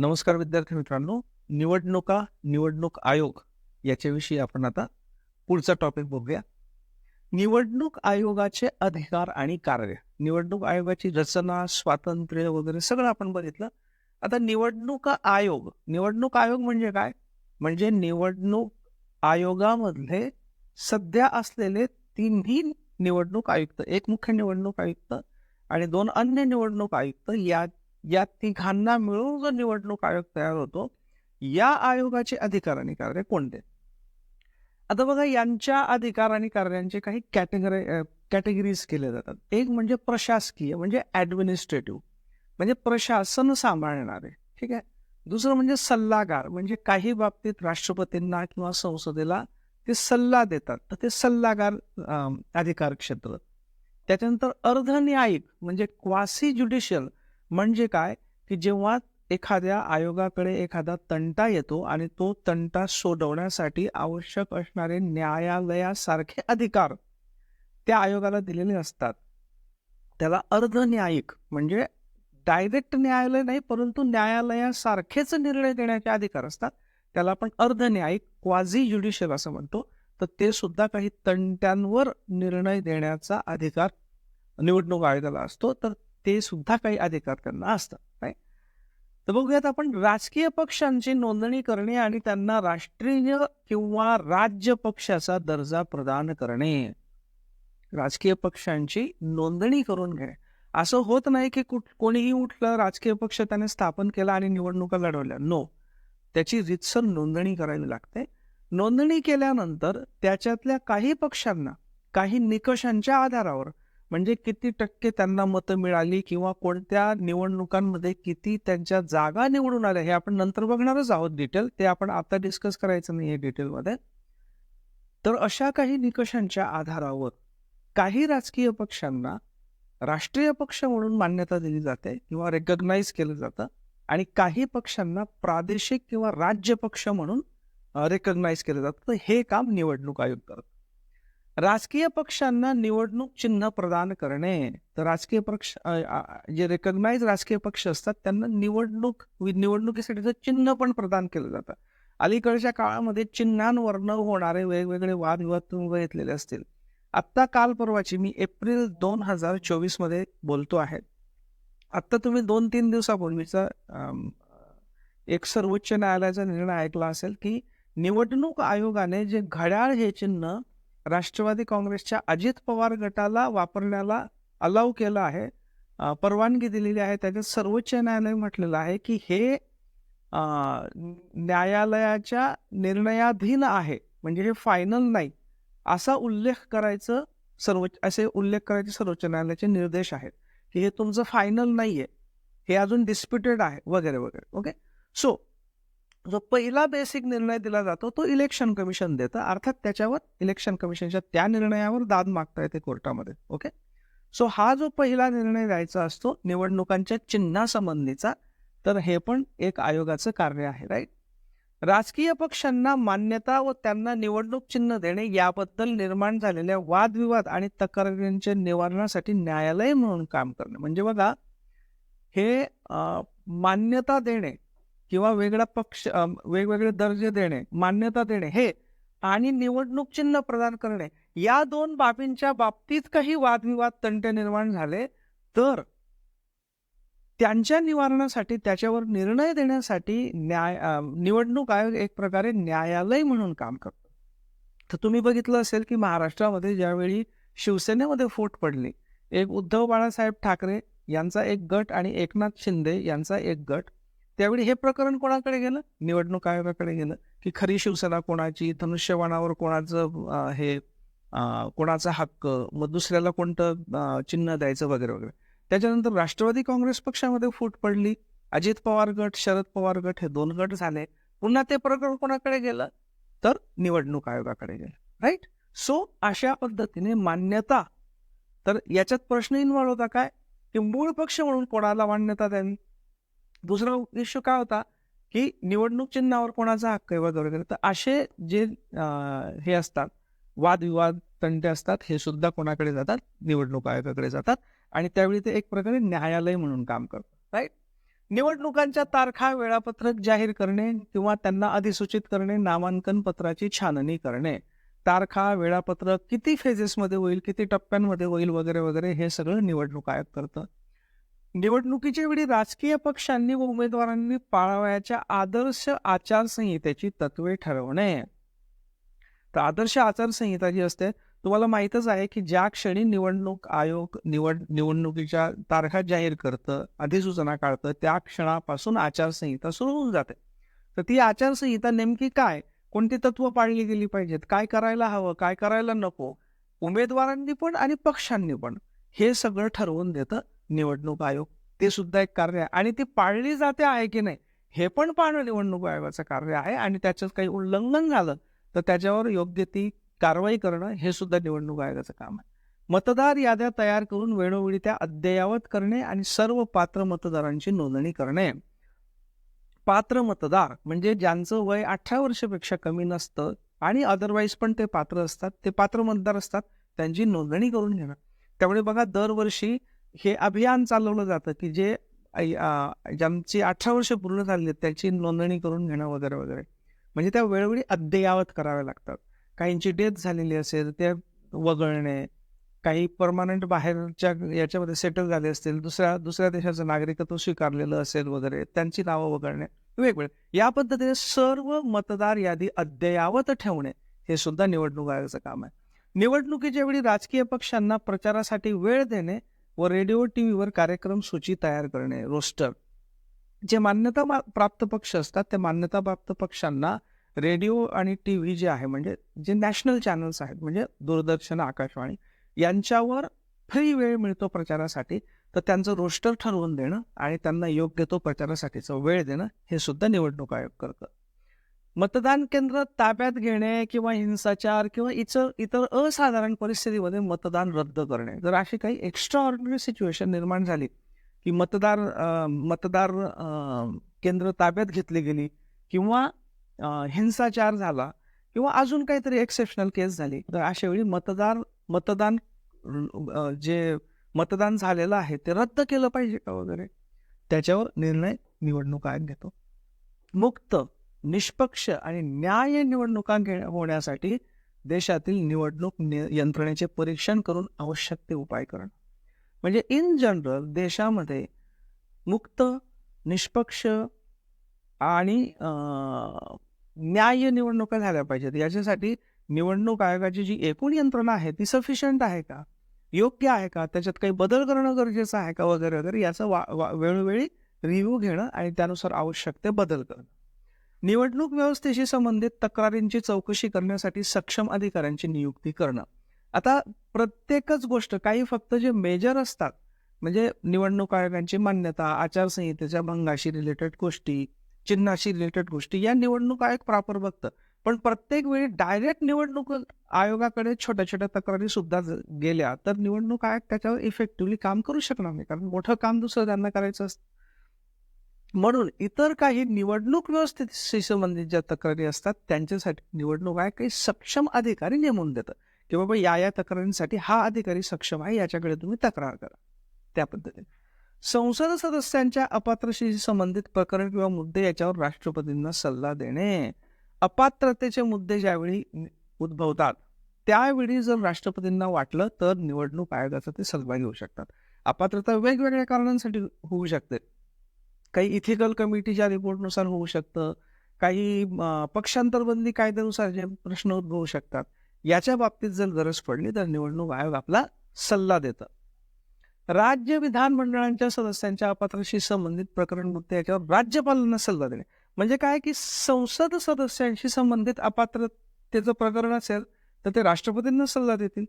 नमस्कार विद्यार्थी मित्रांनो. निवडणुका निवडणूक आयोग याच्याविषयी आपण आता पुढचा टॉपिक बघूया. निवडणूक आयोगाचे अधिकार आणि कार्य निवडणूक आयोगाची रचना स्वातंत्र्य वगैरे सगळं आपण बघितलं. आता निवडणूक आयोग निवडणूक आयोग म्हणजे काय? म्हणजे निवडणूक आयोगामधले सध्या असलेले तिन्ही निवडणूक आयुक्त एक मुख्य निवडणूक आयुक्त आणि दोन अन्य निवडणूक आयुक्त या या तिघांना मिळून जो निवडणूक आयोग तयार होतो या आयोगाचे अधिकार आणि कार्य कोणते? आता बघा यांच्या अधिकार आणि कार्यांचे काही कॅटेगरी कॅटेगरीज केले जातात. एक म्हणजे प्रशासकीय म्हणजे ऍडमिनिस्ट्रेटिव्ह म्हणजे प्रशासन सांभाळणारे ठीक आहे? दुसरं म्हणजे सल्लागार म्हणजे काही बाबतीत राष्ट्रपतींना किंवा संसदेला ते सल्ला देतात. तर ते सल्लागार अधिकार क्षेत्र. त्याच्यानंतर अर्धन्यायिक म्हणजे क्वासी ज्युडिशियल म्हणजे काय? की जेव्हा एखाद्या आयोगाकडे एखादा तंटा येतो आणि तो तंटा सोडवण्यासाठी आवश्यक असणारे न्यायालयासारखे अधिकार त्या आयोगाला दिलेले असतात. त्याला अर्धन्यायिक म्हणजे डायरेक्ट न्यायालय नाही परंतु न्यायालयासारखेच निर्णय देण्याचे अधिकार असतात. त्याला आपण अर्धन्यायिक क्वाझी ज्युडिशियल असं म्हणतो. तर ते सुद्धा काही तंट्यांवर निर्णय देण्याचा अधिकार निवडणूक आयोगाला असतो. तर ते सुद्धा काही अधिकार त्यांना असतात नाही तर बघूयात आपण राजकीय पक्षांची नोंदणी करणे आणि त्यांना राष्ट्रीय किंवा राज्य पक्षाचा दर्जा प्रदान करणे. राजकीय पक्षांची नोंदणी करून घेणे. असं होत नाही की कुठ कोणीही उठलं राजकीय पक्ष त्याने स्थापन केला आणि निवडणुका लढवल्या. नो त्याची रितसर नोंदणी करावी लागते. नोंदणी केल्यानंतर त्याच्यातल्या काही पक्षांना काही निकषांच्या आधारावर म्हणजे किती टक्के त्यांना मतं मिळाली किंवा कोणत्या निवडणुकांमध्ये किती त्यांच्या जागा निवडून आल्या हे आपण नंतर बघणारच आहोत डिटेल ते आपण आता डिस्कस करायचं नाही डिटेलमध्ये तर अशा काही निकषांच्या आधारावर काही राजकीय पक्षांना राष्ट्रीय पक्ष म्हणून मान्यता दिली जाते किंवा रेकग्नाईज केलं जातं आणि काही पक्षांना प्रादेशिक किंवा राज्य पक्ष म्हणून रेकग्नाईज केलं जातं. तर हे काम निवडणूक आयोग करतं. राजकीय पक्षांना निवडणूक चिन्ह प्रदान करणे तर राजकीय पक्ष जे रेकग्नाईज राजकीय पक्ष असतात त्यांना निवडणूक वि- निवडणुकीसाठीचं चिन्ह पण प्रदान केलं जातं. अलीकडच्या काळामध्ये चिन्हांवरनं होणारे वेगवेगळे वादविवाद घेतलेले असतील. आत्ता काल परवाची मी एप्रिल दोन हजार चोवीसमध्ये बोलतो आहे. आत्ता तुम्ही दोन तीन दिवसापूर्वीचा एक सर्वोच्च न्यायालयाचा निर्णय ऐकला असेल की निवडणूक आयोगाने जे घड्याळ हे चिन्ह राष्ट्रवादी काँग्रेसच्या अजित पवार गटाला वापरण्याला अलाव केलं आहे. परवानगी दिलेली आहे. त्याच्यात सर्वोच्च न्यायालय म्हटलेलं आहे की हे न्यायालयाच्या निर्णयाधीन आहे. म्हणजे हे फायनल नाही. असा उल्लेख करायचं सर्वोच्च असे उल्लेख करायचे सर्वोच्च न्यायालयाचे निर्देश आहेत की हे तुमचं फायनल नाहीये. हे अजून डिस्प्युटेड आहे. वगैरे वगैरे. ओके सो जो पहिला बेसिक निर्णय दिला जातो तो इलेक्शन कमिशन देतं. अर्थात त्याच्यावर इलेक्शन कमिशनच्या त्या निर्णयावर दाद मागता येते कोर्टामध्ये. ओके? सो हा जो पहिला निर्णय द्यायचा असतो निवडणुकांच्या चिन्हासंबंधीचा तर हे पण एक आयोगाचं कार्य आहे राईट राजकीय पक्षांना मान्यता व त्यांना निवडणूक चिन्ह देणे याबद्दल निर्माण झालेल्या वादविवाद आणि तक्रारींच्या निवारणासाठी न्यायालय म्हणून काम करणे. म्हणजे बघा हे मान्यता देणे किंवा वेगळा पक्ष वेगवेगळे दर्जे देणे मान्यता देणे हे आणि निवडणूक चिन्ह प्रदान करणे या दोन बाबींच्या बाबतीत काही वादविवाद तंटे निर्माण झाले तर त्यांच्या निवारणासाठी त्याच्यावर निर्णय देण्यासाठी न्याय निवडणूक आयोग एक प्रकारे न्यायालय म्हणून काम करतो. तर तुम्ही बघितलं असेल की महाराष्ट्रामध्ये ज्यावेळी शिवसेनेमध्ये फूट पडली एक उद्धव बाळासाहेब ठाकरे यांचा एक गट आणि एकनाथ शिंदे यांचा एक गट त्यावेळी हे प्रकरण कोणाकडे गेलं? निवडणूक आयोगाकडे गेलं? की खरी शिवसेना कोणाची? धनुष्यवाणावर कोणाचं हे कोणाचा हक्क? मग दुसऱ्याला कोणतं चिन्ह द्यायचं वगैरे वगैरे. त्याच्यानंतर राष्ट्रवादी काँग्रेस पक्षामध्ये फूट पडली. अजित पवार गट शरद पवार गट हे दोन गट झाले. पुन्हा ते प्रकरण कोणाकडे गेलं? तर निवडणूक आयोगाकडे गेलं. राईट? सो अशा पद्धतीने मान्यता. तर याच्यात प्रश्न इन्व्हॉल्व होता काय? की मूळ पक्ष म्हणून कोणाला मान्यता द्यावी? दुसरा उद्देश काय होता की निवडणूक चिन्हावर कोणाचा हक्क आहे वगैरे वगैरे. तर असे जे हे असतात वादविवाद तंटे असतात हे सुद्धा कोणाकडे जातात? निवडणूक आयोगाकडे जातात. आणि त्यावेळी ते एक प्रकारे न्यायालय म्हणून काम करतात राईट निवडणुकांच्या तारखा वेळापत्रक जाहीर करणे किंवा त्यांना अधिसूचित करणे नामांकन पत्राची छाननी करणे. तारखा वेळापत्रक किती फेजेसमध्ये होईल किती टप्प्यांमध्ये होईल वगैरे वगैरे हे सगळं निवडणूक आयोग करतं. निवडणुकीच्या वेळी राजकीय पक्षांनी व उमेदवारांनी पाळावयाच्या आदर्श आचारसंहितेची तत्वे ठरवणे. तर आदर्श आचारसंहिता जी असते तुम्हाला माहीतच आहे की ज्या क्षणी निवडणूक आयोग निवड निवडणुकीच्या तारखा जाहीर करतं अधिसूचना काढतं त्या क्षणापासून आचारसंहिता सुरू होऊन जाते. तर ती आचारसंहिता नेमकी काय? कोणती तत्व पाळली गेली पाहिजेत? काय करायला हवं? काय करायला नको? उमेदवारांनी पण आणि पक्षांनी पण हे सगळं ठरवून देतं. निवडणूक आयोग. ते सुद्धा एक कार्य आहे. आणि ती पाळली जाते आहे की नाही हे पण पाहणं निवडणूक आयोगाचं कार्य आहे आणि त्याच्यात काही उल्लंघन झालं तर त्याच्यावर योग्य ती कारवाई करणं हे सुद्धा निवडणूक आयोगाचं काम आहे. मतदार याद्या तयार करून वेळोवेळी त्या अद्ययावत करणे आणि सर्व पात्र मतदारांची नोंदणी करणे. पात्र मतदार म्हणजे ज्यांचं वय अठरा वर्षापेक्षा कमी नसतं आणि अदरवाईज पण ते पात्र असतात ते पात्र मतदार असतात त्यांची नोंदणी करून घेणं. त्यामुळे बघा दरवर्षी हे अभियान चालवलं जातं की जे ज्यांची अठरा वर्ष पूर्ण झाली आहेत त्याची नोंदणी करून घेणं वगैरे वगैरे. म्हणजे त्या वेळोवेळी अद्ययावत कराव्या लागतात. काहींची डेथ झालेली असेल ते वगळणे काही परमानंट बाहेरच्या याच्यामध्ये सेटल झाले असतील दुसऱ्या दुसऱ्या देशाचं नागरिकत्व स्वीकारलेलं असेल वगैरे त्यांची नावं वगळणे वेगवेगळे. या पद्धतीने सर्व मतदार यादी अद्ययावत ठेवणे हे सुद्धा निवडणूक आयोगाचं काम आहे. निवडणुकीच्या वेळी राजकीय पक्षांना प्रचारासाठी वेळ देणे व रेडिओ टी व्हीवर कार्यक्रम सूची तयार करणे रोस्टर. जे मान्यता मा- प्राप्त पक्ष असतात त्या मान्यता प्राप्त पक्षांना रेडिओ आणि टी व्ही जे आहे म्हणजे जे नॅशनल चॅनल्स आहेत म्हणजे दूरदर्शन आकाशवाणी यांच्यावर फ्री वेळ मिळतो प्रचारासाठी तर त्यांचं रोस्टर ठरवून देणं आणि त्यांना योग्य तो प्रचारासाठीचा वेळ देणं हे सुद्धा निवडणूक आयोग करतं. मतदान केंद्र ताब्यात घेणे किंवा हिंसाचार किंवा इतर इतर असाधारण परिस्थितीमध्ये मतदान रद्द करणे. जर अशी काही एक्स्ट्रा ऑर्डिनरी सिच्युएशन निर्माण झाली की मतदार मतदार केंद्र ताब्यात घेतली गेली किंवा हिंसाचार झाला किंवा अजून काहीतरी एक्सेप्शनल केस झाली तर अशा वेळी मतदार मतदान जे मतदान झालेलं आहे ते रद्द केलं पाहिजे का वगैरे? त्याच्यावर निर्णय निवडणूक आयोग घेतो. मुक्त निष्पक्ष आणि न्याय निवडणुका घे होण्यासाठी देशातील निवडणूक यंत्रणेचे परीक्षण करून आवश्यक ते उपाय करणं. म्हणजे इन जनरल देशामध्ये मुक्त निष्पक्ष आणि अं, निवडणुका झाल्या पाहिजेत. याच्यासाठी निवडणूक आयोगाची जी एकूण यंत्रणा आहे ती सफिशियंट आहे का? योग्य आहे का? त्याच्यात काही बदल करणं गरजेचं आहे का? वगैरे वगैरे याचं वा वा- वेळोवेळी रिव्ह्यू घेणं आणि त्यानुसार आवश्यक ते बदल करणं. निवडणूक व्यवस्थेशी संबंधित तक्रारींची चौकशी करण्यासाठी सक्षम अधिकाऱ्यांची नियुक्ती करणं. आता प्रत्येकच गोष्ट काही फक्त जे मेजर असतात म्हणजे निवडणूक आयोगांची मान्यता आचारसंहितेच्या भंगाशी रिलेटेड गोष्टी चिन्हाशी रिलेटेड गोष्टी या निवडणूक आयोग प्रॉपर बघतं. पण प्रत्येक वेळी डायरेक्ट निवडणूक आयोगाकडे छोट्या छोट्या तक्रारी सुद्धा गेल्या तर निवडणूक आयोग त्याच्यावर इफेक्टिव्हली काम करू शकणार नाही कारण मोठं काम दुसरं त्यांना करायचं असतं. म्हणून इतर काही निवडणूक व्यवस्थेशी संबंधित ज्या तक्रारी असतात त्यांच्यासाठी निवडणूक आयोग काही सक्षम अधिकारी नेमून देतं. की बाबा या या तक्रारींसाठी हा अधिकारी सक्षम आहे याच्याकडे तुम्ही तक्रार करा. त्या पद्धतीने. संसद सदस्यांच्या अपात्रशी संबंधित प्रकरण किंवा मुद्दे याच्यावर राष्ट्रपतींना सल्ला देणे अपात्रतेचे मुद्दे ज्यावेळी उद्भवतात त्यावेळी जर राष्ट्रपतींना वाटलं तर निवडणूक आयोगाचा ते सल्ला घेऊ शकतात. अपात्रता वेगवेगळ्या कारणांसाठी होऊ शकते. काही इथिकल कमिटीच्या रिपोर्टनुसार होऊ शकतं. काही पक्षांतरबंदी कायद्यानुसार जे प्रश्न उद्भवू शकतात याच्या बाबतीत जर गरज पडली तर निवडणूक आयोग आपला सल्ला देतं. राज्य विधानमंडळांच्या सदस्यांच्या अपात्रशी संबंधित प्रकरण मुद्दे याच्यावर राज्यपालांना सल्ला देणे. म्हणजे काय की संसद सदस्यांशी संबंधित अपात्रतेचं प्रकरण असेल तर ते राष्ट्रपतींना सल्ला देतील.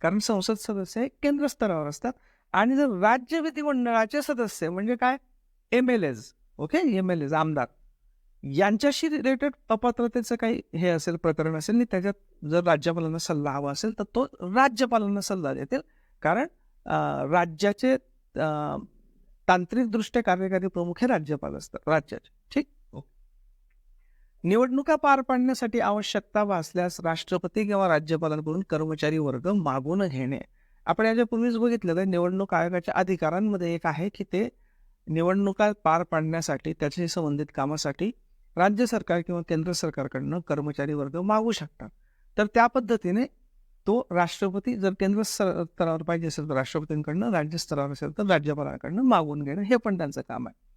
कारण संसद सदस्य हे केंद्र स्तरावर असतात. आणि जर राज्य विधिमंडळाचे सदस्य म्हणजे काय? M L As okay M L As आमदार. यांच्याशी रिलेटेड अपात्रतेचं काही हे असेल प्रकरण असेल आणि त्याच्यात जर राज्यपालांना सल्ला हवा असेल तर तो राज्यपालांना सल्ला देतील. कारण राज्याचे तांत्रिकदृष्ट्या कार्यकारी प्रमुख हे राज्यपाल असतात राज्याचे. ठीक? निवडणुका पार पाडण्यासाठी आवश्यकता भासल्यास राष्ट्रपती किंवा राज्यपालांकडून कर्मचारी वर्ग मागून घेणे. आपण याच्या पूर्वीच बघितलं तर निवडणूक आयोगाच्या अधिकारांमध्ये एक आहे की ते निवडणुका पार पाडण्यासाठी त्याच्याशी संबंधित कामासाठी राज्य सरकार किंवा केंद्र सरकारकडनं कर्मचारी वर्ग मागू शकतात. तर त्या पद्धतीने तो राष्ट्रपती जर केंद्र स्तरावर पाहिजे असेल तर राष्ट्रपतींकडनं राज्य स्तरावर असेल तर राज्यपालांकडनं मागून घेणं हे पण त्यांचं काम आहे.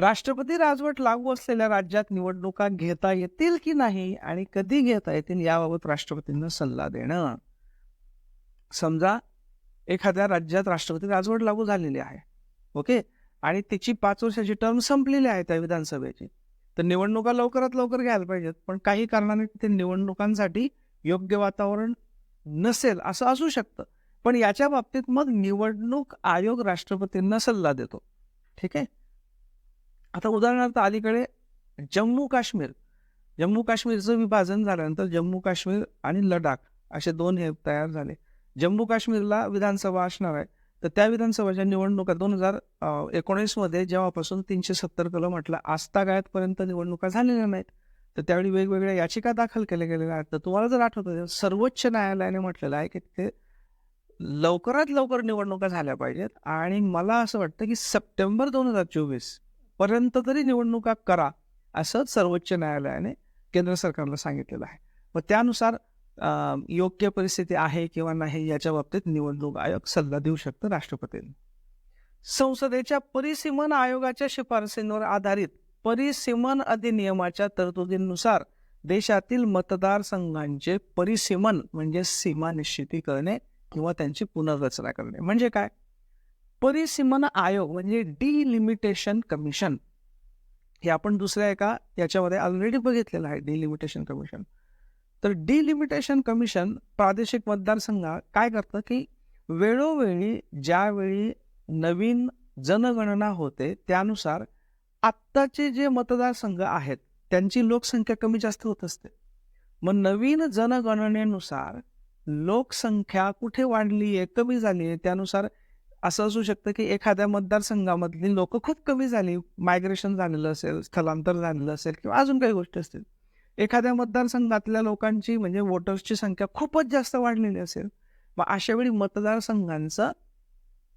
राष्ट्रपती राजवट लागू असलेल्या राज्यात निवडणुका घेता येतील की नाही आणि कधी घेता येतील याबाबत राष्ट्रपतींना सल्ला देणं. समजा एखाद्या राज्यात राष्ट्रपती राजवट लागू झालेली आहे. ओके? आणि त्याची पाच वर्षाची टर्म संपलेली आहे त्या विधानसभेची. तर निवडणुका लवकरात लवकर घ्यायला पाहिजेत पण काही कारणाने तिथे निवडणुकांसाठी योग्य वातावरण नसेल असं असू शकतं. पण याच्या बाबतीत मग निवडणूक आयोग राष्ट्रपतींना सल्ला देतो. ठीक आहे? आता उदाहरणार्थ अलीकडे जम्मू काश्मीर. जम्मू काश्मीरचं विभाजन झाल्यानंतर जम्मू काश्मीर आणि लडाख असे दोन हे तयार झाले. जम्मू काश्मीरला विधानसभा असणार आहे. तर त्या विधानसभाच्या निवडणुका दोन हजार एकोणीसमध्ये जेव्हापासून तीनशे सत्तर कलम म्हटलं आस्थागायतपर्यंत निवडणुका झालेल्या नाहीत. तर त्यावेळी वेगवेगळ्या याचिका दाखल केल्या गेलेल्या आहेत. तर तुम्हाला जर आठवत सर्वोच्च न्यायालयाने म्हटलेलं आहे की ते लवकरात लवकर निवडणुका झाल्या पाहिजेत आणि मला असं वाटतं की सप्टेंबर दोन हजार चोवीसपर्यंत तरी निवडणुका करा असं सर्वोच्च न्यायालयाने केंद्र सरकारला सांगितलेलं आहे. मग त्यानुसार योग्य परिस्थिती आहे किंवा नाही याच्या बाबतीत निवडणूक आयोग सल्ला देऊ शकतं राष्ट्रपतींना. संसदेच्या परिसीमन आयोगाच्या शिफारसींवर आधारित परिसीमन अधिनियमाच्या तरतुदींनुसार देशातील मतदारसंघांचे परिसीमन म्हणजे सीमा निश्चिती करणे किंवा त्यांची पुनर्रचना करणे. म्हणजे काय? परिसीमन आयोग म्हणजे डिलिमिटेशन कमिशन हे आपण दुसऱ्या एका याच्यामध्ये ऑलरेडी बघितलेलं आहे डिलिमिटेशन कमिशन तर डिलिमिटेशन कमिशन प्रादेशिक मतदारसंघ काय करतं की वेळोवेळी ज्यावेळी नवीन जनगणना होते त्यानुसार आत्ताचे जे मतदारसंघ आहेत त्यांची लोकसंख्या कमी जास्त होत असते. मग नवीन जनगणनेनुसार लोकसंख्या कुठे वाढली आहे कमी झाली आहे त्यानुसार असं असू शकतं की एखाद्या मतदारसंघामधली लोक खूप कमी झाली मायग्रेशन झालेलं असेल स्थलांतर झालेलं असेल किंवा अजून काही गोष्टी असतील. एखाद्या मतदारसंघातल्या लोकांची म्हणजे वोटर्सची संख्या खूपच जास्त वाढलेली असेल मग अशा वेळी मतदारसंघांचं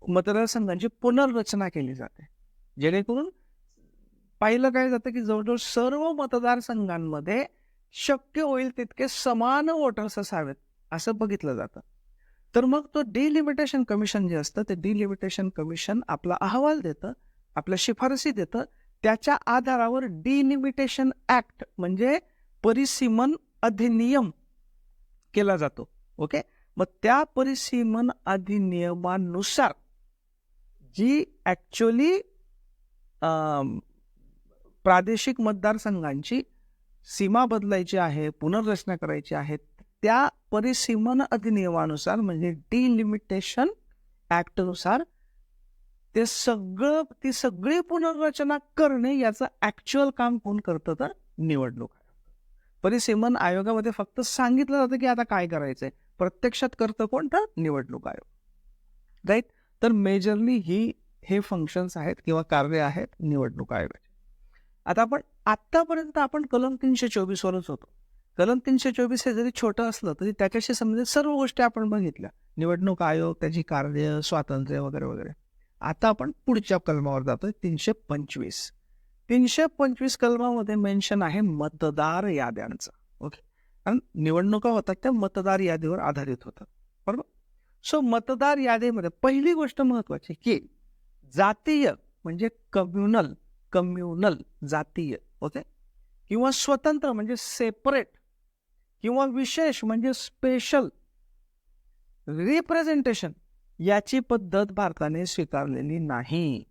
मतदारसंघांची पुनर्रचना केली जाते. जेणेकरून पाहिलं काय जातं की जवळजवळ सर्व मतदारसंघांमध्ये शक्य होईल तितके समान वोटर्स असावेत असं बघितलं जातं. तर मग तो डिलिमिटेशन कमिशन जे असतं ते डिलिमिटेशन कमिशन आपला अहवाल देतं आपल्या शिफारसी देतं त्याच्या आधारावर डिलिमिटेशन ऍक्ट म्हणजे परिसीमन अधिनियम केला जातो. ओके मग त्या परिसीमन अधिनियमानुसार जी ॲक्च्युली प्रादेशिक मतदारसंघांची सीमा बदलायची आहे पुनर्रचना करायची आहे त्या परिसीमन अधिनियमानुसार म्हणजे डिलिमिटेशन ॲक्टनुसार ते सगळं ती सगळी पुनर्रचना करणे याचं ॲक्च्युअल काम कोण करतं तर? निवडणूक. परिसीमन आयोगामध्ये फक्त सांगितलं जातं की आता काय करायचंय. प्रत्यक्षात करतं कोण? तर निवडणूक आयोग. राईट तर मेजरली ही हे फंक्शन्स आहेत किंवा कार्य आहेत निवडणूक आयोगाचे. आता आपण आत्तापर्यंत आपण कलम तीनशे चोवीसवरच होतो. कलम तीनशे चोवीस हे जरी छोटं असलं तरी त्याच्याशी संबंधित सर्व गोष्टी आपण बघितल्या. निवडणूक आयोग त्याची कार्य स्वातंत्र्य वगैरे वगैरे. आता आपण पुढच्या कलमावर जातोय तीनशे पंचवीस. तीनशे पंचवीस कलमामध्ये मेन्शन आहे मतदार याद्यांचं. ओके कारण निवडणुका होतात त्या मतदार यादीवर आधारित होतात. बरोबर? सो मतदार यादीमध्ये पहिली गोष्ट महत्वाची की जातीय म्हणजे कम्युनल कम्युनल जातीय. ओके किंवा स्वतंत्र म्हणजे सेपरेट किंवा विशेष म्हणजे स्पेशल रिप्रेझेंटेशन याची पद्धत भारताने स्वीकारलेली नाही.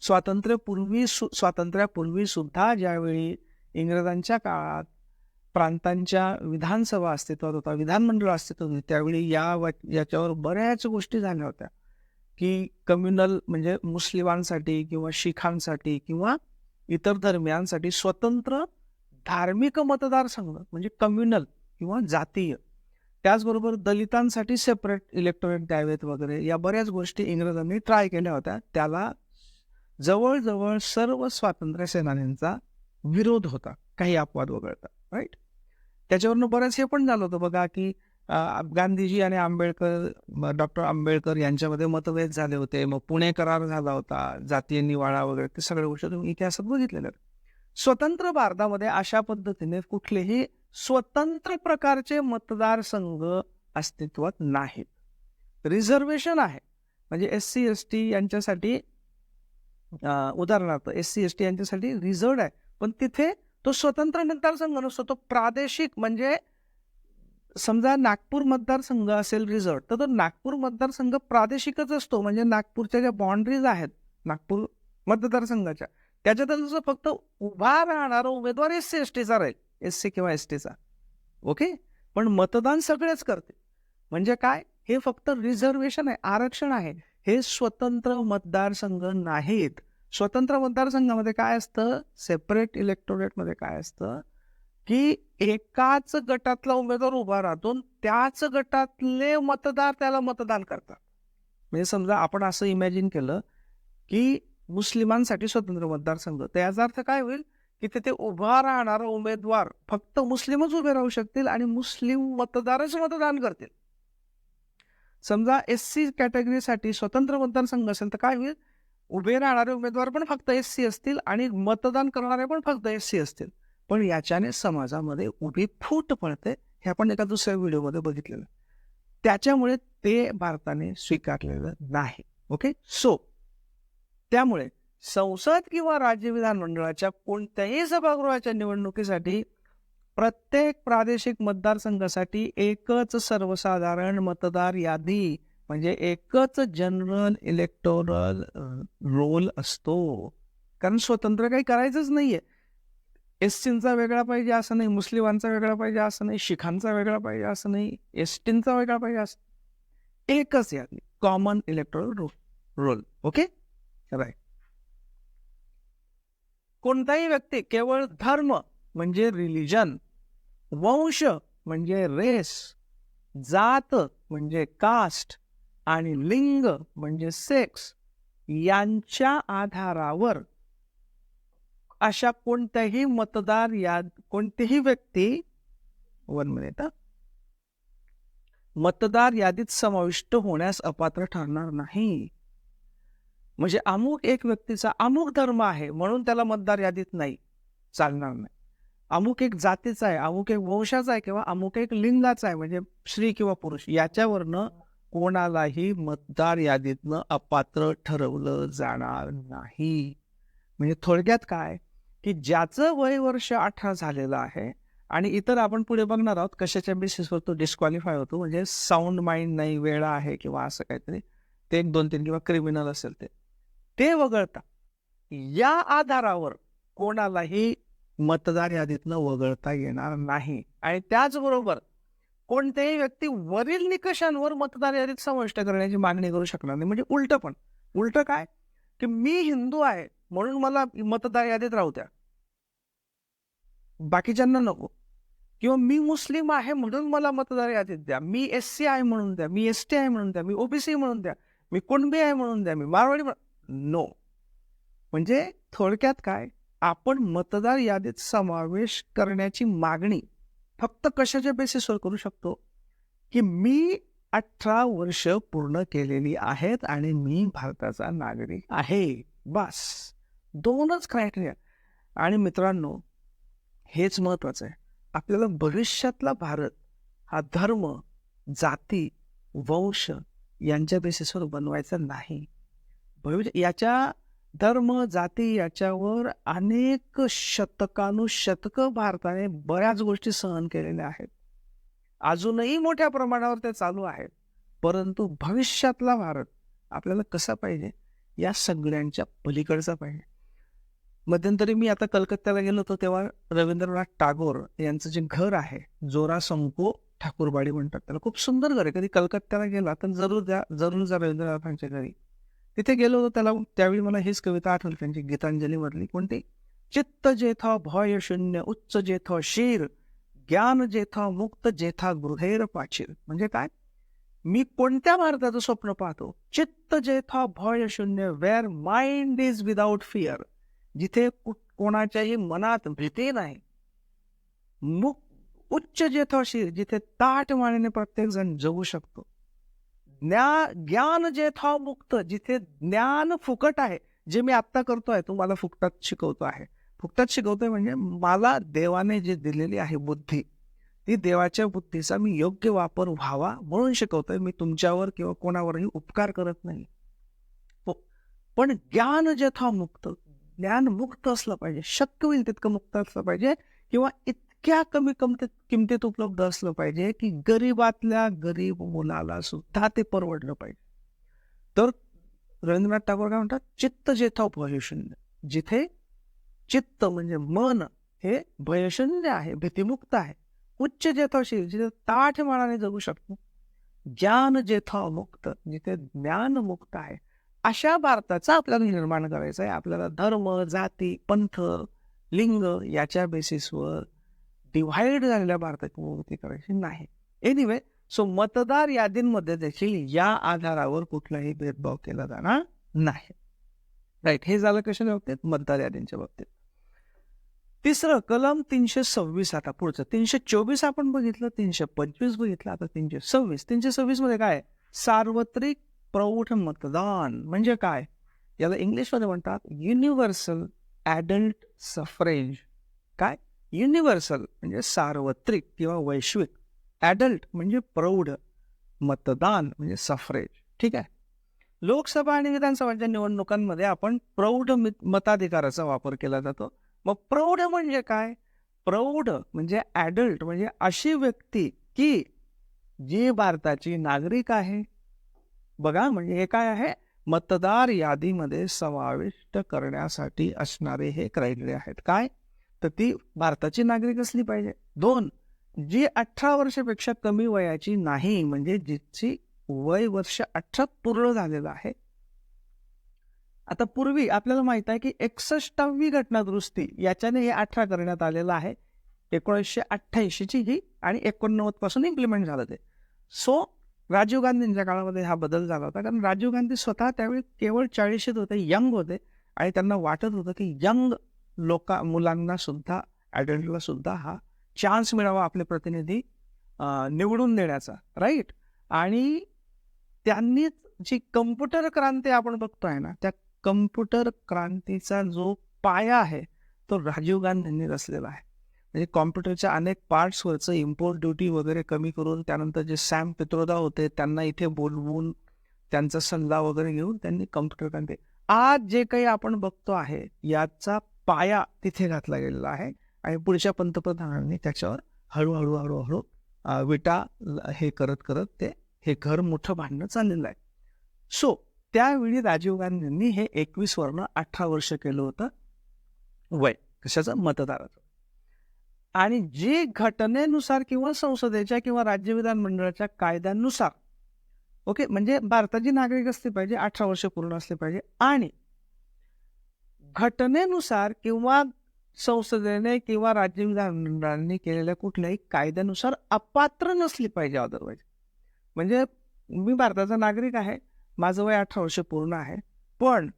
स्वातंत्र्यपूर्वी सु स्वातंत्र्यापूर्वी सुद्धा ज्यावेळी इंग्रजांच्या काळात प्रांतांच्या विधानसभा अस्तित्वात होता विधानमंडळ अस्तित्वात होती त्यावेळी या याच्यावर बऱ्याच गोष्टी झाल्या होत्या. की कम्युनल म्हणजे मुस्लिमांसाठी किंवा शिखांसाठी किंवा इतर धर्मियांसाठी स्वतंत्र धार्मिक मतदारसंघ म्हणजे कम्युनल किंवा जातीय. त्याचबरोबर दलितांसाठी सेपरेट इलेक्टोरेट द्यावेत वगैरे या बऱ्याच गोष्टी इंग्रजांनी ट्राय केल्या होत्या. त्याला जवळजवळ सर्व स्वातंत्र्य सेनानींचा विरोध होता. काही अपवाद वगळता राईट त्याच्यावरनं बरंच हे पण झालं होतं बघा की गांधीजी आणि आंबेडकर डॉक्टर आंबेडकर यांच्यामध्ये मतभेद झाले होते. मग पुणे करार झाला होता जातीय निवाडा वगैरे ते सगळ्या गोष्टी तुम्ही इतिहासात बघितलेल्या स्वतंत्र भारतामध्ये अशा पद्धतीने कुठलेही स्वतंत्र प्रकारचे मतदारसंघ अस्तित्वात नाहीत. रिझर्वेशन आहे. म्हणजे एस सी एस टी यांच्यासाठी उदाहरणार्थ एस सी एस टी यांच्यासाठी रिझर्व आहे. पण तिथे तो स्वतंत्र मतदारसंघ नसतो. तो प्रादेशिक म्हणजे समजा नागपूर मतदारसंघ असेल रिझर्व तर तो नागपूर मतदारसंघ प्रादेशिकच असतो. म्हणजे नागपूरच्या ज्या बाउंड्रीज आहेत नागपूर मतदारसंघाच्या त्याच्यात जसं फक्त उभा राहणारा उमेदवार एस सी एस टीचा राहील. एस सी किंवा एस टीचा ओके? पण मतदान सगळेच करते म्हणजे काय? हे फक्त रिझर्वेशन आहे आरक्षण आहे. हे स्वतंत्र मतदारसंघ नाहीत. स्वतंत्र मतदारसंघामध्ये काय असतं? सेपरेट इलेक्टोरेटमध्ये काय असतं? की एकाच गटातला उमेदवार उभा राहतो आणि त्याच गटातले मतदार त्याला मतदान करतात. म्हणजे समजा आपण असं इमॅजिन केलं की मुस्लिमांसाठी स्वतंत्र मतदारसंघ. तर याचा अर्थ काय होईल? की तिथे उभा राहणारा उमेदवार फक्त मुस्लिमच उभे राहू शकतील आणि मुस्लिम मतदारच मतदान करतील. समजा एस सी कॅटेगरीसाठी स्वतंत्र मतदारसंघ असेल तर काय होईल? उभे राहणारे उमेदवार पण फक्त एस सी असतील आणि मतदान करणारे पण फक्त एस सी असतील. पण याच्याने समाजामध्ये उभी फूट पडते हे आपण एका दुसऱ्या व्हिडिओमध्ये बघितलेलं. त्याच्यामुळे ते भारताने स्वीकारलेलं नाही. ओके? सो त्यामुळे संसद किंवा राज्य विधानमंडळाच्या कोणत्याही सभागृहाच्या निवडणुकीसाठी प्रत्येक प्रादेशिक मतदारसंघासाठी एकच सर्वसाधारण मतदार यादी म्हणजे एकच जनरल इलेक्टोरल रोल असतो. कारण स्वतंत्र काही करायचंच नाहीये. एस टींचा वेगळा पाहिजे असं नाही मुस्लिमांचा वेगळा पाहिजे असं नाही शिखांचा वेगळा पाहिजे असं नाही एस टींचा वेगळा पाहिजे असं एकच यादी common electoral roll roll okay right कोणताही व्यक्ती केवळ धर्म म्हणजे रिलिजन. वंश म्हणजे रेस. जात म्हणजे कास्ट. आणि लिंग म्हणजे सेक्स. यांच्या आधारावर अशा कोणत्याही मतदार याद कोणतीही व्यक्ती वन मिनिट मतदार यादीत समाविष्ट होण्यास अपात्र ठरणार नाही. म्हणजे अमुक एक व्यक्तीचा अमुक धर्म आहे म्हणून त्याला मतदार यादीत नाही चालणार नाही. अमुक एक जातीचा आहे अमुक एक वंशाचा आहे किंवा अमुक एक लिंगाचा आहे म्हणजे स्त्री किंवा पुरुष याच्यावरनं कोणालाही मतदार यादीतनं अपात्र ठरवलं जाणार नाही. म्हणजे थोडक्यात काय? की ज्याचं वय वर्ष अठरा झालेलं आहे आणि इतर आपण पुढे बघणार आहोत कशाच्या बेसिसवर तो डिस्क्वालिफाय होतो म्हणजे साऊंड माइंड नाही वेळा आहे किंवा असं काहीतरी ते एक दोन तीन किंवा क्रिमिनल असेल ते. ते वगळता. या आधारावर कोणालाही मतदार यादीतनं वगळता येणार नाही. आणि त्याचबरोबर कोणत्याही व्यक्ती वरील निकषांवर मतदार यादीत समाविष्ट करण्याची मागणी करू शकणार नाही. म्हणजे उलट पण. उलट काय? की मी हिंदू आहे म्हणून मला मतदार यादीत राहू द्या. बाकीच्यांना नको. किंवा मी मुस्लिम आहे म्हणून मला मतदार यादीत द्या. मी एस सी आहे म्हणून द्या. मी एस टी आहे म्हणून द्या. मी ओबीसी म्हणून द्या. मी कुणबी आहे म्हणून द्या. मी मारवाडी नो. म्हणजे थोडक्यात काय? आपण मतदार यादीत समावेश करण्याची मागणी फक्त कशाच्या बेसिसवर करू शकतो? की मी अठरा वर्ष पूर्ण केलेली आहेत आणि मी भारताचा नागरिक आहे. बस. दोनच क्रायटेरिया आणि मित्रांनो हेच महत्वाचं आहे. आपल्याला भविष्यातला भारत हा धर्म जाती वंश यांच्या बेसिसवर बनवायचा नाही. भविष्य याच्या धर्म जाती याच्यावर अनेक शतकानुशतकं भारताने बऱ्याच गोष्टी सहन केलेल्या आहेत. अजूनही मोठ्या प्रमाणावर ते चालू आहेत. परंतु भविष्यातला भारत आपल्याला कसा पाहिजे? या सगळ्यांच्या पलीकडचा पाहिजे. मध्यंतरी मी आता कलकत्त्याला गेलो होतो तेव्हा रवींद्रनाथ टागोर यांचं जे घर आहे जोरा संको ठाकूरबाडी म्हणतात. त्याला खूप सुंदर घर आहे. कधी कलकत्त्याला गेला तर जरूर जा जरूर जा रवींद्रनाथांच्या घरी. तिथे गेलो होतो त्याला त्यावेळी मला हीच कविता आठवली त्यांची गीतांजली मधली कोणती चित्त जेथा भय शून्य उच्च जेथ शीर ज्ञान जेथा मुक्त जेथा गृहेर पाचीर. म्हणजे काय? मी कोणत्या भारताचं स्वप्न पाहतो? चित्त जेथा भय शून्य where mind is without fear जिथे कोणाच्याही मनात भीती नाही. मुक उच्च जेथाशीर जिथे ताट मानेने प्रत्येक जण जगू शकतो. ज्ञा ज्ञान जेथा मुक्त जिथे ज्ञान फुकट आहे जे मी आत्ता करतोय तो मला फुकटात शिकवतो आहे. फुकटात शिकवतोय म्हणजे मला देवाने जे दिलेली आहे बुद्धी ती देवाच्या बुद्धीचा मी योग्य वापर व्हावा म्हणून शिकवतोय. मी तुमच्यावर किंवा कोणावरही उपकार करत नाही. हो. पण ज्ञान जेथा मुक्त ज्ञान मुक्त असलं पाहिजे शक्य होईल तितकं मुक्त असलं पाहिजे किंवा इतक्या कमी किमतीत किमतीत उपलब्ध असलं पाहिजे की गरीबातल्या गरीब मुलाला सुद्धा ते परवडलं पाहिजे. तर रवींद्रनाथ टागोर काय म्हणतात? चित्त जेथा भयशून्य जिथे चित्त म्हणजे मन हे भयशून्य आहे भीतीमुक्त आहे. उच्च जेथाशी जिथे ताठ मानाने जगू शकतो. ज्ञान जेथा मुक्त जिथे ज्ञान मुक्त आहे. अशा भारताचा आपल्याला निर्माण करायचा आहे आपल्याला धर्म जाती पंथ लिंग याच्या बेसिसवर डिव्हाइड झालेल्या भारताची निर्मिती करायची नाही. एनिवे सो मतदार यादींमध्ये देखील या आधारावर कुठलाही भेदभाव केला जाणार नाही. राईट हे झालं कशाच्या बाबतीत? मतदार यादींच्या बाबतीत. तिसरं कलम तीनशे सव्वीस आता पुढचं. तीनशे चोवीस आपण बघितलं तीनशे पंचवीस बघितलं आता तीनशे सव्वीस. तीनशे सव्वीसमध्ये काय सार्वत्रिक प्रौढ मतदान. म्हणजे काय? याला इंग्लिशमध्ये म्हणतात युनिव्हर्सल ॲडल्ट सफरेज काय? युनिव्हर्सल म्हणजे सार्वत्रिक किंवा वैश्विक. ॲडल्ट म्हणजे प्रौढ मतदान म्हणजे सफरेज. ठीक आहे? लोकसभा आणि विधानसभाच्या निवडणुकांमध्ये आपण प्रौढ मताधिकाराचा वापर केला जातो. मग प्रौढ म्हणजे काय? प्रौढ म्हणजे ॲडल्ट म्हणजे अशी व्यक्ती की जी भारताची नागरिक आहे. बघा म्हणजे हे काय आहे? मतदार यादीमध्ये समाविष्ट करण्यासाठी असणारे हे क्रायटेरिया आहेत. काय? तर ती भारताची नागरिक असली पाहिजे. दोन जी अठरा वर्षापेक्षा कमी वयाची नाही म्हणजे जिची वय वर्ष अठरा पूर्ण झालेलं आहे. आता पूर्वी आपल्याला माहीत आहे की एकसष्टावी घटना दुरुस्ती याच्याने हे अठरा करण्यात आलेलं आहे. एकोणीसशे अठ्ठ्याऐंशीची ही आणि एकोणनव्वदपासून इम्प्लिमेंट झालं ते. सो राजीव गांधींच्या काळामध्ये हा बदल झाला होता. कारण राजीव गांधी स्वतः त्यावेळी केवळ चाळीशीत होते यंग होते आणि त्यांना वाटत होतं की यंग लोका मुलांना सुद्धा ॲडल्टला सुद्धा हा चान्स मिळावा आपले प्रतिनिधी निवडून देण्याचा राईट आणि त्यांनी जी कम्प्युटर क्रांती आपण बघतोय ना त्या कम्प्युटर क्रांतीचा जो पाया आहे तो राजीव गांधींनी रचलेला आहे. म्हणजे कॉम्प्युटरच्या अनेक पार्ट्सवरचं इम्पोर्ट ड्युटी वगैरे कमी करून त्यानंतर जे सॅम पित्रोदा होते त्यांना इथे बोलवून त्यांचा सल्ला वगैरे घेऊन त्यांनी कम्प्युटर क्रांती. आज जे काही आपण बघतो आहे याचा पाया तिथे घातला गेलेला आहे. आणि पुढच्या पंतप्रधानांनी त्याच्यावर हळूहळू हळूहळू विटा हे करत करत ते हे घर मोठं बांधणं चाललेलं आहे. सो त्यावेळी राजीव गांधींनी हे एकवीस वर्ण अठरा वर्ष केलं होतं. वय कशाचं? मतदाराचं. आणि जे घटनेनुसार किंवा संसदेच्या किंवा राज्य विधानमंडळाच्या कायद्यानुसार ओके म्हणजे भारताची नागरिक असली पाहिजे अठरा वर्ष पूर्ण असले पाहिजे आणि घटनेनुसार किंवा संसदेने किंवा राज्य विधानमंडळांनी केलेल्या कुठल्याही कायद्यानुसार अपात्र नसली पाहिजे अदरवाईज म्हणजे मी भारताचा नागरिक आहे माझं वय अठरा वर्ष पूर्ण आहे पण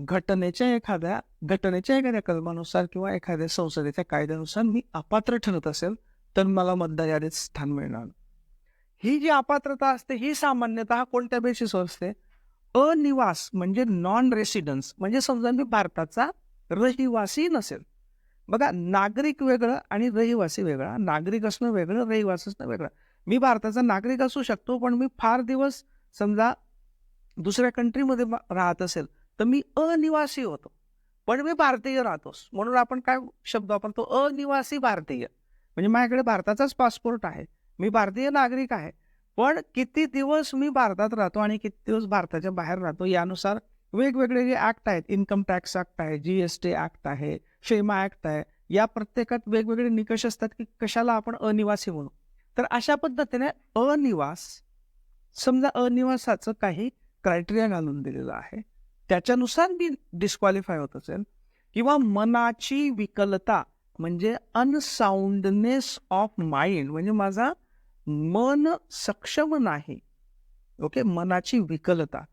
घटनेच्या एखाद्या घटनेच्या एखाद्या कलमानुसार किंवा एखाद्या संसदेच्या कायद्यानुसार मी अपात्र ठरत असेल तर मला मतदार यादीत स्थान मिळणार. ही जी अपात्रता असते ही सामान्यतः कोणत्या बेसिसवर असते? अनिवास म्हणजे नॉन रेसिडन्स म्हणजे समजा मी भारताचा रहिवासी नसेल. बघा नागरिक वेगळं आणि रहिवासी वेगळा. नागरिक असणं वेगळं रहिवासी असणं वेगळं. मी भारताचा नागरिक असू शकतो पण मी फार दिवस समजा दुसऱ्या कंट्रीमध्ये राहत असेल तर मी अनिवासी होतो. पण मी भारतीय राहतोस. म्हणून आपण काय शब्द वापरतो? अनिवासी भारतीय. म्हणजे माझ्याकडे भारताचाच पासपोर्ट आहे. मी भारतीय नागरिक आहे. पण किती दिवस मी भारतात राहतो आणि किती दिवस भारताच्या बाहेर राहतो यानुसार वेगवेगळे जे ऍक्ट आहेत इन्कम टॅक्स ॲक्ट आहे जी एस टी ऍक्ट आहे शेमा ऍक्ट आहे या प्रत्येकात वेगवेगळे निकष असतात की कशाला आपण अनिवासी म्हणू. तर अशा पद्धतीने अनिवास समजा अनिवासाचं काही क्रायटेरिया घालून दिलेलं आहे त्याच्यानुसार मी डिस्क्वालिफाय होत असेल किंवा मनाची विकलता म्हणजे अनसाऊंडनेस ऑफ माइंड म्हणजे माझा मन सक्षम नाही. ओके मनाची विकलता.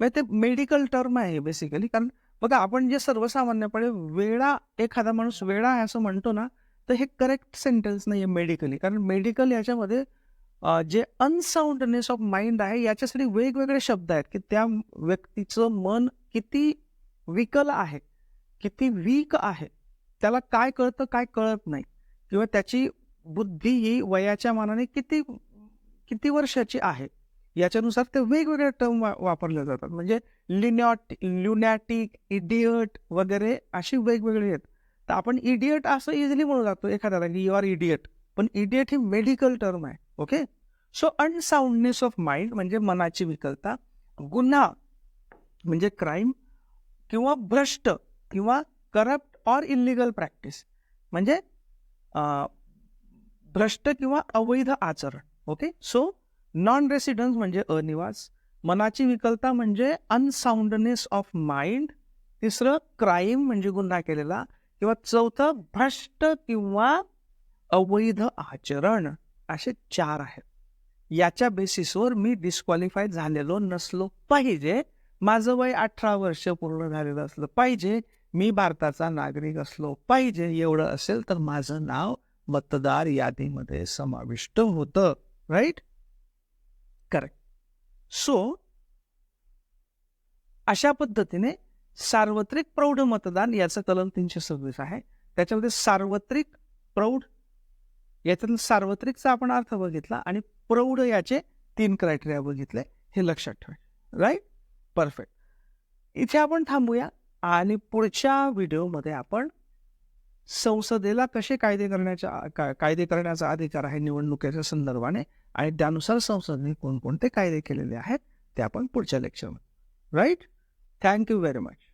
म्हणजे ते मेडिकल टर्म आहे बेसिकली कारण बघा आपण जे सर्वसामान्यपणे वेळा एखादा माणूस वेळा आहे असं म्हणतो ना तर हे करेक्ट सेंटेन्स नाही आहे मेडिकली कारण मेडिकल याच्यामध्ये जे अनसाऊंडनेस ऑफ माइंड आहे याच्यासाठी वेगवेगळे शब्द आहेत की त्या व्यक्तीचं मन किती विकल आहे किती वीक आहे त्याला काय कळतं काय कळत नाही. किंवा त्याची बुद्धी ही वयाच्या मानाने किती किती वर्षाची आहे? याच्यानुसार ते वेगवेगळे टर्म वापरल्या वापरले जातात. म्हणजे लिनॉट ल्युनॅटिक इडियट वगैरे अशी वेगवेगळे आहेत. तर आपण इडियट असं इझिली म्हणू लागतो एखाद्याला की यू आर इडियट पण इडियट ही मेडिकल टर्म आहे. Okay so unsoundness of mind म्हणजे मनाची विकलता गुन्हा म्हणजे क्राईम किंवा भ्रष्ट किंवा करप्ट ऑर इलिगल प्रॅक्टिस म्हणजे भ्रष्ट किंवा अवैध आचरण ओके? सो नॉन रेसिडन्स म्हणजे अनिवास मनाची विकलता म्हणजे अनसाऊंडनेस ऑफ माइंड तिसरं क्राईम म्हणजे गुन्हा केलेला किंवा चौथं भ्रष्ट किंवा अवैध आचरण असे चार आहेत. याच्या बेसिसवर मी डिस्क्वालिफाय झालेलो नसलो पाहिजे माझं वय अठरा वर्ष पूर्ण झालेलं असलं पाहिजे मी भारताचा नागरिक असलो पाहिजे एवढं असेल तर माझं नाव मतदार यादीमध्ये समाविष्ट होतं राईट करेक्ट सो अशा पद्धतीने सार्वत्रिक प्रौढ मतदान याचं कलम तीनशे सव्वीस आहे. त्याच्यामध्ये सार्वत्रिक प्रौढ याच्यातलं सार्वत्रिकचा आपण अर्थ बघितला आणि प्रौढ याचे तीन क्रायटेरिया बघितले हे लक्षात ठेवा. राईट परफेक्ट इथे आपण थांबूया आणि पुढच्या व्हिडिओमध्ये आपण संसदेला कसे कायदे करण्याच्या कायदे करण्याचा अधिकार आहे निवडणुकीच्या संदर्भाने आणि त्यानुसार संसदेने कोणकोणते कायदे केलेले आहेत ते आपण पुढच्या लेक्चरमध्ये राईट थँक्यू व्हेरी मच